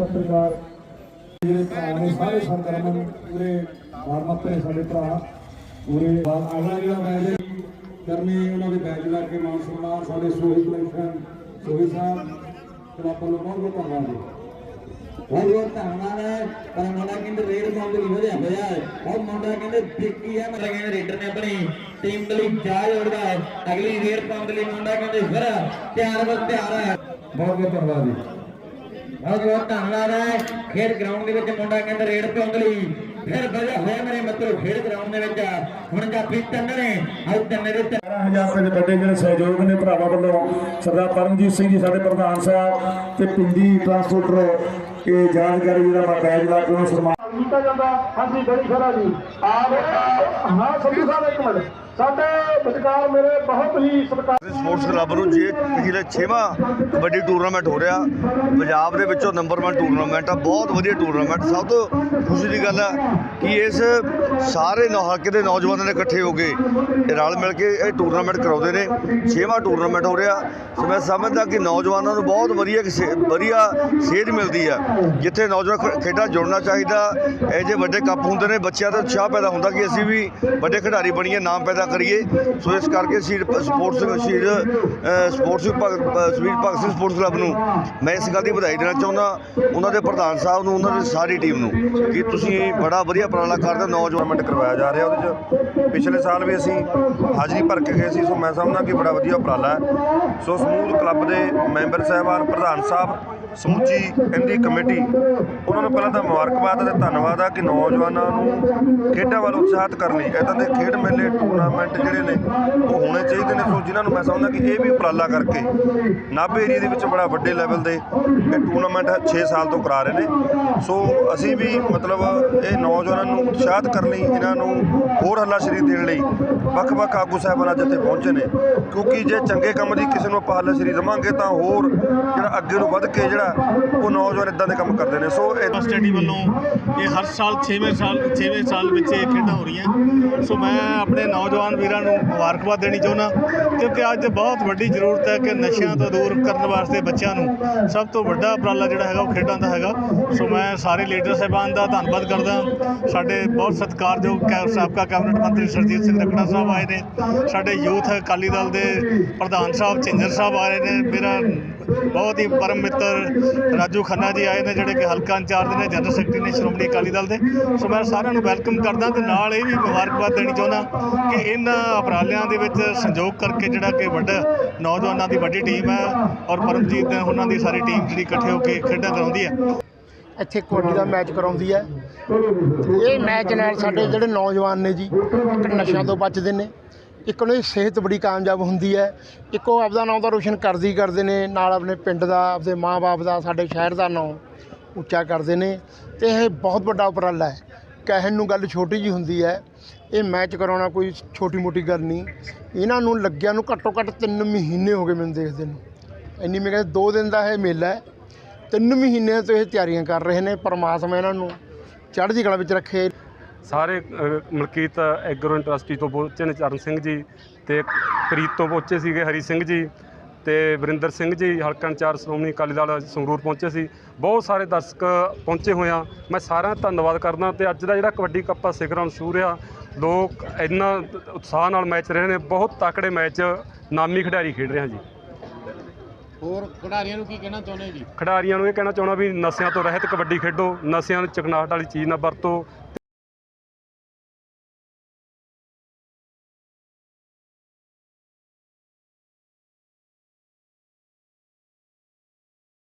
ਪੱਤਰਕਾਰ ਜਿਹੜੇ ਭਰਾ ਨੇ ਸਾਰੇ ਸੰਗਰਮਨ ਪੂਰੇ ਵਾਰਮਅਪ ਨੇ ਸਾਡੇ ਭਰਾ। ਪੂਰੇ ਬਾਅਦ ਅਗਲਾ ਜਿਹੜਾ ਮੈਚ ਕਰਨੀ ਉਹਨਾਂ ਦੇ ਬੈਚ ਲਾ ਕੇ ਮਾਨ ਸਨਮਾਨ, ਸਾਡੇ ਸੋਹਿਤ ਲਖਨ ਸੋਹਿਤ ਸਾਹਿਬ ਕਲੱਬ ਵੱਲੋਂ ਬਹੁਤ ਬਹੁਤ ਧੰਨਵਾਦ ਜੀ। ਬਹੁਤ ਧੰਨਵਾਦ ਹੈ, ਪਰ ਮੁੰਡਾ ਕਹਿੰਦੇ ਰੇਡ ਪਾਉਣ ਦੇ ਲਈ ਵਧਿਆ ਹੈ ਉਹ ਮੁੰਡਾ ਕਹਿੰਦੇ ਵਿੱਕੀ ਹੈ, ਮਤਲਬ ਕਹਿੰਦੇ ਰੇਡਰ ਨੇ ਆਪਣੀ ਟੀਮ ਦੇ ਲਈ ਜਾ ਜੋੜਦਾ ਹੈ। ਅਗਲੀ ਰੇਡ ਪਾਉਣ ਦੇ ਲਈ ਮੁੰਡਾ ਕਹਿੰਦੇ ਫਿਰ ਤਿਆਰ ਬਸ ਤਿਆਰ ਹੈ। ਬਹੁਤ ਬਹੁਤ ਧੰਨਵਾਦ ਜੀ। ਬਹੁਤ ਬਹੁਤ ਧੰਨਵਾਦ ਹੈ। ਖੇਡ ਗਰਾਊਂਡ ਦੇ ਵਿੱਚ ਮੁੰਡਾ ਕਹਿੰਦੇ, ਰੇਡ ਪਾਉਣ ਲਈ। ਫਿਰ ਵਧਿਆ ਹੋਇਆ ਮੇਰੇ ਮਿੱਤਰੋ, ਖੇਡ ਗਰਾਊਂਡ ਦੇ ਵਿੱਚ। ਹੁਣ ਜਾਫੀ ਤਿੰਨ ਨੇ। ਅੱਜ ਤਿੰਨ ਦੇ ਤਿੰਨ। 11000 ਰੁਪਏ ਵੱਡੇ ਜਿਹੜੇ ਸਹਿਯੋਗ ਨੇ ਭਰਾਵਾਂ ਵੱਲੋਂ, ਸਰਦਾਰ ਪਰਮਜੀਤ ਸਿੰਘ ਜੀ, ਸਾਡੇ ਪ੍ਰਧਾਨ ਸਾਹਿਬ ਤੇ ਪਿੰਡੀ ਟਰਾਂਸਪੋਰਟਰ ਇਹ ਜਾਣਕਾਰੀ ਜਿਹੜਾ ਮੈਂ ਬੈਜ ਲਾ ਕੇ ਸਨਮਾਨ ਕੀਤਾ ਜਾਂਦਾ। ਹਾਂਜੀ, ਬੜੀ ਖਰਾ ਜੀ। ਆ ਹਾਂ ਸੰਧੂ ਸਾਹਿਬ, ਇੱਕ ਮਿੰਟ। ਸਾਡੇ ਵਿਚਕਾਰ ਮੇਰੇ ਬਹੁਤ ਹੀ ਸਤਿਕਾਰ ਸਪੋਰਟਸ ਕਲੱਬ ਨੂੰ ਜੇ ਪਿਛਲੇ 6ਵਾਂ ਕਬੱਡੀ ਟੂਰਨਾਮੈਂਟ ਹੋ ਰਿਹਾ, ਪੰਜਾਬ ਦੇ ਵਿੱਚੋਂ ਨੰਬਰ 1 ਟੂਰਨਾਮੈਂਟ ਆ, ਬਹੁਤ ਵਧੀਆ ਟੂਰਨਾਮੈਂਟ ਸਭ ਤੋਂ ਖੁਸ਼ੀ ਦੀ ਗੱਲ ਹੈ ਕਿ ਇਸ ਸਾਰੇ ਨੌਹੱਕੇ ਦੇ ਨੌਜਵਾਨਾਂ ਨੇ ਇਕੱਠੇ ਹੋ ਕੇ ਰਲ ਮਿਲ ਕੇ ਇਹ ਟੂਰਨਾਮੈਂਟ ਕਰਾਉਂਦੇ ਨੇ। 6ਵਾਂ ਟੂਰਨਾਮੈਂਟ ਹੋ ਰਿਹਾ, ਸੋ ਮੈਂ ਸਮਝਦਾ ਕਿ ਨੌਜਵਾਨਾਂ ਨੂੰ ਬਹੁਤ ਵਧੀਆ ਇੱਕ ਸੇ- ਵਧੀਆ ਸੇਧ ਮਿਲਦੀ ਆ, ਜਿੱਥੇ ਨੌਜਵਾਨ ਖ- ਖੇਡਾਂ ਜੁੜਨਾ ਚਾਹੀਦਾ। ਇਹ ਜੇ ਵੱਡੇ ਕੱਪ ਹੁੰਦੇ ਨੇ, ਬੱਚਿਆਂ ਦਾ ਉਤਸ਼ਾਹ ਪੈਦਾ ਹੁੰਦਾ ਕਿ ਅਸੀਂ ਵੀ ਵੱਡੇ ਖਿਡਾਰੀ ਬਣੀਏ, ਨਾਮ ਪੈਦਾ ਕਰੀਏ। ਸੋ ਇਸ ਕਰਕੇ ਸ਼ਹੀਦ ਸਪੋਰਟਸ ਸ਼ਹੀਦ ਸਪੋਰਟਸ ਭਗਤ ਸ਼ਹੀਦ ਭਗਤ ਸਿੰਘ ਸਪੋਰਟਸ ਕਲੱਬ ਨੂੰ ਮੈਂ ਇਸ ਗੱਲ ਦੀ ਵਧਾਈ ਦੇਣਾ ਚਾਹੁੰਦਾ। ਉਹਨਾਂ ਦੇ ਪ੍ਰਧਾਨ ਸਾਹਿਬ ਨੂੰ, ਉਹਨਾਂ ਦੀ ਸਾਰੀ ਟੀਮ ਨੂੰ ਕਿ ਤੁਸੀਂ ਬੜਾ ਵਧੀਆ ਉਪਰਾਲਾ ਕਰਦੇ ਹੋ। ਨੌਜਵਾਨ ਟੂਰਨਾਮੈਂਟ ਕਰਵਾਇਆ ਜਾ ਰਿਹਾ ਉਹਦੇ 'ਚ। ਪਿਛਲੇ ਸਾਲ ਵੀ ਅਸੀਂ ਹਾਜ਼ਰੀ ਭਰ ਕੇ ਗਏ ਸੀ, ਸੋ ਮੈਂ ਸਮਝਦਾ ਕਿ ਬੜਾ ਵਧੀਆ ਉਪਰਾਲਾ ਹੈ। ਸੋ ਸਮੂਹ ਕਲੱਬ ਦੇ ਮੈਂਬਰ ਸਾਹਿਬਾਨ ਪ੍ਰਧਾਨ ਸਾਹਿਬ, ਸਮੁੱਚੀ ਇਹਦੀ ਕਮੇਟੀ, ਉਹਨਾਂ ਨੂੰ ਪਹਿਲਾਂ ਤਾਂ ਮੁਬਾਰਕਬਾਦ ਅਤੇ ਧੰਨਵਾਦ ਆ ਕਿ ਨੌਜਵਾਨਾਂ ਨੂੰ ਖੇਡਾਂ ਵੱਲ ਉਤਸ਼ਾਹਿਤ ਕਰਨ ਲਈ, ਇਦਾਂ ਦੇ ਖੇਡ ਮੇਲੇ, ਟੂਰਨਾਮੈਂਟ ਜਿਹੜੇ ਨੇ, ਉਹ ਹੋਣੇ ਚਾਹੀਦੇ ਨੇ। ਸੋ ਜਿਨ੍ਹਾਂ ਨੂੰ ਮੈਂ ਸਮਝਦਾ ਕਿ ਇਹ ਵੀ ਉਪਰਾਲਾ ਕਰਕੇ ਨਾਭੇ ਏਰੀਆ ਦੇ ਵਿੱਚ ਬੜਾ ਵੱਡੇ ਲੈਵਲ ਦੇ ਇਹ ਟੂਰਨਾਮੈਂਟ 6 ਸਾਲ ਤੋਂ ਕਰਾ ਰਹੇ ਨੇ। ਸੋ ਅਸੀਂ ਵੀ ਮਤਲਬ ਇਹ ਨੌਜਵਾਨਾਂ ਨੂੰ ਉਤਸ਼ਾਹਿਤ ਕਰਨ ਲਈ, ਇਹਨਾਂ ਨੂੰ ਹੋਰ ਹੱਲਾਸ਼ੇਰੀ ਦੇਣ ਲਈ ਵੱਖ-ਵੱਖ ਆਗੂ ਸਾਹਿਬਾਨ ਅੱਜ ਇੱਥੇ ਪਹੁੰਚੇ ਨੇ। ਕਿਉਂਕਿ ਜੇ ਚੰਗੇ ਕੰਮ ਦੀ ਕਿਸੇ ਨੂੰ ਆਪਾਂ ਹੱਲਾਸ਼ੇਰੀ ਦੇਵਾਂਗੇ, ਤਾਂ ਹੋਰ ਜਿਹੜਾ ਅੱਗੇ ਨੂੰ ਵੱਧ ਕੇ ਜਿਹੜਾ ਉਹ ਨੌਜਵਾਨ ਇਦਾਂ ਦੇ ਕੰਮ ਕਰਦੇ ਨੇ। ਸੋ ਇਹ ਸਟੱਡੀ ਵੱਲੋਂ ਇਹ ਹਰ ਸਾਲ 6ਵੇਂ ਸਾਲ 6ਵੇਂ ਸਾਲ ਵਿੱਚ ਇਹ ਖੇਡਾਂ ਹੋ ਰਹੀਆਂ। ਸੋ ਮੈਂ ਆਪਣੇ ਨੌਜਵਾਨ ਵੀਰਾਂ ਨੂੰ ਮੁਬਾਰਕਬਾਦ ਦੇਣੀ ਚਾਹੁੰਦਾ ਕਿਉਂਕਿ ਅੱਜ ਬਹੁਤ ਵੱਡੀ ਜ਼ਰੂਰਤ ਹੈ ਕਿ ਨਸ਼ਿਆਂ ਤੋਂ ਦੂਰ ਕਰਨ ਵਾਸਤੇ ਬੱਚਿਆਂ ਨੂੰ ਸਭ ਤੋਂ ਵੱਡਾ ਉਪਰਾਲਾ ਜਿਹੜਾ ਹੈਗਾ ਉਹ ਖੇਡਾਂ ਦਾ ਹੈਗਾ। ਸੋ ਮੈਂ ਸਾਰੇ ਲੀਡਰ ਸਾਹਿਬਾਨ ਦਾ ਧੰਨਵਾਦ ਕਰਦਾ ਸਾਡੇ ਬਹੁਤ ਸਤਿਕਾਰਯੋਗ ਕੈ- ਸਾਬਕਾ ਕੈਬਨਿਟ ਮੰਤਰੀ ਸਰਜੀਤ ਸਿੰਘ ਰਖੜਾ ਸਾਹਿਬ ਆਏ ਨੇ। ਸਾਡੇ ਯੂਥ ਅਕਾਲੀ ਦਲ ਦੇ ਪ੍ਰਧਾਨ ਸਾਹਿਬ ਝਿੰਜਰ ਸਾਹਿਬ ਆਏ ਨੇ। ਮੇਰਾ ਬਹੁਤ ਹੀ ਪਰਮ ਮਿੱਤਰ ਰਾਜੂ ਖੰਨਾ ਜੀ ਆਏ ਨੇ ਜਿਹੜੇ ਕਿ ਹਲਕਾ ਇੰਚਾਰਜ ਨੇ, ਜਨਰਲ ਸੈਕਟਰੀ ਨੇ, ਸ਼੍ਰੋਮਣੀ ਅਕਾਲੀ ਦਲ ਦੇ। ਸੋ ਮੈਂ ਸਾਰਿਆਂ ਨੂੰ ਵੈਲਕਮ ਕਰਦਾ ਤੇ ਨਾਲ ਇਹ ਵੀ ਮੁਬਾਰਕਬਾਦ ਦੇਣੀ ਚਾਹੁੰਦਾ ਕਿ ਇਹਨਾਂ ਉਪਰਾਲਿਆਂ ਦੇ ਵਿੱਚ ਸੰਯੋਗ ਕਰਕੇ ਜਿਹੜਾ ਕਿ ਵੱਡਾ ਨੌਜਵਾਨਾਂ ਦੀ ਵੱਡੀ ਟੀਮ ਹੈ ਔਰ ਪਰਮਜੀਤ ਨੇ ਉਹਨਾਂ ਦੀ ਸਾਰੀ ਟੀਮ ਜਿਹੜੀ ਇਕੱਠੇ ਹੋ ਕੇ ਖੇਡਾਂ ਕਰਾਉਂਦੀ ਹੈ। ਇੱਥੇ ਕਬੱਡੀ ਦਾ ਮੈਚ ਕਰਾਉਂਦੀ ਹੈ। ਇਹ ਮੈਚ ਨਾਲ ਸਾਡੇ ਜਿਹੜੇ ਨੌਜਵਾਨ ਨੇ ਜੀ ਇੱਕ ਨਸ਼ਿਆਂ ਤੋਂ ਬਚਦੇ ਨੇ। ਇੱਕ ਉਹਨਾਂ ਦੀ ਸਿਹਤ ਬੜੀ ਕਾਮਯਾਬ ਹੁੰਦੀ ਹੈ। ਇੱਕ ਉਹ ਆਪਦਾ ਨਾਮ ਤਾਂ ਰੋਸ਼ਨ ਕਰਦੇ ਹੀ ਕਰਦੇ ਨੇ, ਨਾਲ ਆਪਣੇ ਪਿੰਡ ਦਾ ਆਪਣੇ ਮਾਂ-ਬਾਪ ਦਾ, ਸਾਡੇ ਸ਼ਹਿਰ ਦਾ ਨਾਮ ਉੱਚਾ ਕਰਦੇ ਨੇ ਤੇ ਇਹ ਬਹੁਤ ਵੱਡਾ ਉਪਰਾਲਾ ਹੈ। ਕਹਿਣ ਨੂੰ ਗੱਲ ਛੋਟੀ ਜੀ ਹੁੰਦੀ ਹੈ, ਇਹ ਮੈਚ ਕਰਾਉਣਾ ਕੋਈ ਛੋਟੀ ਮੋਟੀ ਗੱਲ ਨਹੀਂ। ਇਹਨਾਂ ਨੂੰ ਲੱਗਿਆ ਨੂੰ ਘੱਟੋ ਘੱਟ 3 ਮਹੀਨੇ ਹੋ ਗਏ ਮੈਨੂੰ ਦੇਖਦੇ ਨੂੰ। ਇੰਨੀ ਮੈਂ ਕਹਿੰਦਾ 2 ਦਿਨ ਦਾ ਇਹ ਮੇਲਾ ਹੈ। ਤਿੰਨ ਮਹੀਨਿਆਂ ਤੋਂ ਇਹ ਤਿਆਰੀਆਂ ਕਰ ਰਹੇ ਨੇ, ਪਰਮਾਤਮਾ ਇਹਨਾਂ ਨੂੰ ਚੜ੍ਹਦੀ ਕਲਾ ਵਿੱਚ ਰੱਖੇ। ਸਾਰੇ ਮਲਕੀਤ ਐਗਰੋ ਇੰਡਸਟਰੀ ਤੋਂ ਪਹੁੰਚੇ ਨੇ ਚਰਨ ਸਿੰਘ ਜੀ ਤੇ ਪ੍ਰੀਤ ਤੋਂ ਪਹੁੰਚੇ ਸੀਗੇ ਹਰੀ ਸਿੰਘ ਜੀ ਤੇ ਵਰਿੰਦਰ ਸਿੰਘ ਜੀ ਹਲਕਾ ਇੰਚਾਰਜ ਸ਼੍ਰੋਮਣੀ ਅਕਾਲੀ ਦਲ ਸੰਗਰੂਰ ਪਹੁੰਚੇ ਸੀ। ਬਹੁਤ ਸਾਰੇ ਦਰਸ਼ਕ ਪਹੁੰਚੇ ਹੋਏ ਆ। ਮੈਂ ਸਾਰਿਆਂ ਦਾ ਧੰਨਵਾਦ ਕਰਦਾ ਤੇ ਅੱਜ ਦਾ ਜਿਹੜਾ ਕਬੱਡੀ ਕੱਪ ਆ ਸਿਖਰਾਂ ਨੂੰ ਰਿਹਾ। ਲੋਕ ਇੰਨਾ ਉਤਸ਼ਾਹ ਨਾਲ ਮੈਚ ਰਹੇ ਨੇ ਬਹੁਤ ਤਕੜੇ ਮੈਚ ਨਾਮੀ ਖਿਡਾਰੀ ਖੇਡ ਰਹੇ ਆ ਜੀ। ਹੋਰ ਖਿਡਾਰੀਆਂ ਨੂੰ ਕੀ ਕਹਿਣਾ ਚਾਹੁੰਦੇ ਜੀ? ਖਿਡਾਰੀਆਂ ਨੂੰ ਇਹ ਕਹਿਣਾ ਚਾਹਣਾ ਵੀ ਨਸ਼ਿਆਂ ਤੋਂ ਰਹਿਤ ਕਬੱਡੀ ਖੇਡੋ ਨਸ਼ਿਆਂ ਨੂੰ ਚਕਨਾਹਟ ਵਾਲੀ ਚੀਜ਼ ਨਾ ਵਰਤੋ।